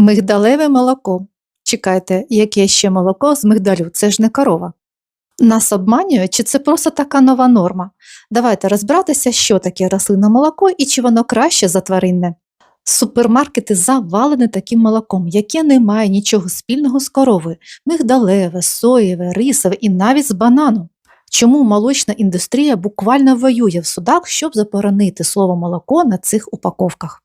Мигдалеве молоко. Чекайте, яке ще молоко з мигдалю? Це ж не корова. Нас обманює, чи це просто така нова норма? Давайте розбиратися, що таке рослинне молоко і чи воно краще за тваринне. Супермаркети завалені таким молоком, яке не має нічого спільного з коровою, мигдалеве, соєве, рисове і навіть з банану. Чому молочна індустрія буквально воює в судах, щоб заборонити слово молоко на цих упаковках?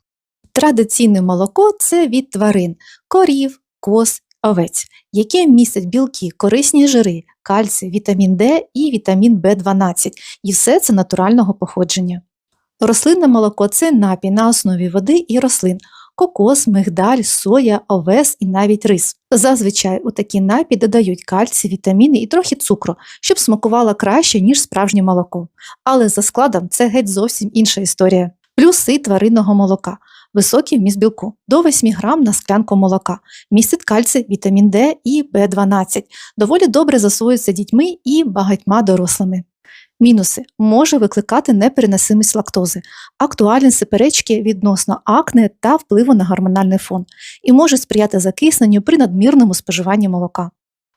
Традиційне молоко це від тварин корів, коз, овець, яке містять білки, корисні жири, кальцій, вітамін Д і вітамін В12, і все це натурального походження. Рослинне молоко це напій на основі води і рослин, кокос, мигдаль, соя, овес і навіть рис. Зазвичай у такі напій додають кальцій, вітаміни і трохи цукру, щоб смакувало краще, ніж справжнє молоко. Але за складом це геть зовсім інша історія. Плюси тваринного молока. Високий вміст білку до 8 грам на склянку молока, містить кальцій, вітамін Д і В12, доволі добре засвоюється дітьми і багатьма дорослими. Мінуси може викликати непереносимість лактози, актуальні суперечки відносно акне та впливу на гормональний фон і може сприяти закисненню при надмірному споживанні молока.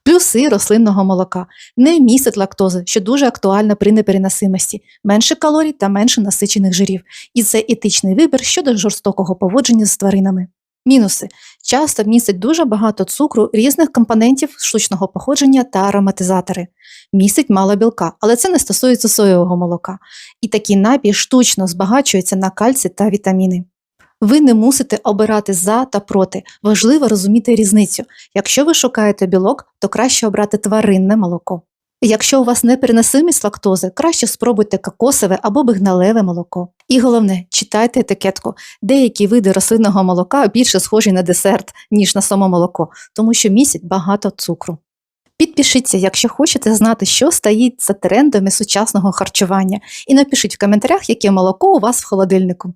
Плюси рослинного молока не містить лактози, що дуже актуально при непереносимості, менше калорій та менше насичених жирів, і це етичний вибір щодо жорстокого поводження з тваринами. Мінуси часто містить дуже багато цукру, різних компонентів штучного походження та ароматизатори. Містить мало білка, але це не стосується соєвого молока. І такий напій штучно збагачується на кальцій та вітаміни. Ви не мусите обирати за та проти. Важливо розуміти різницю. Якщо ви шукаєте білок, то краще обрати тваринне молоко. Якщо у вас непереносимість лактози, краще спробуйте кокосове або бигналеве молоко. І головне, читайте етикетку. Деякі види рослинного молока більше схожі на десерт, ніж на само молоко, тому що містять багато цукру. Підпишіться, якщо хочете знати, що стоїть за трендами сучасного харчування, і напишіть в коментарях, яке молоко у вас в холодильнику.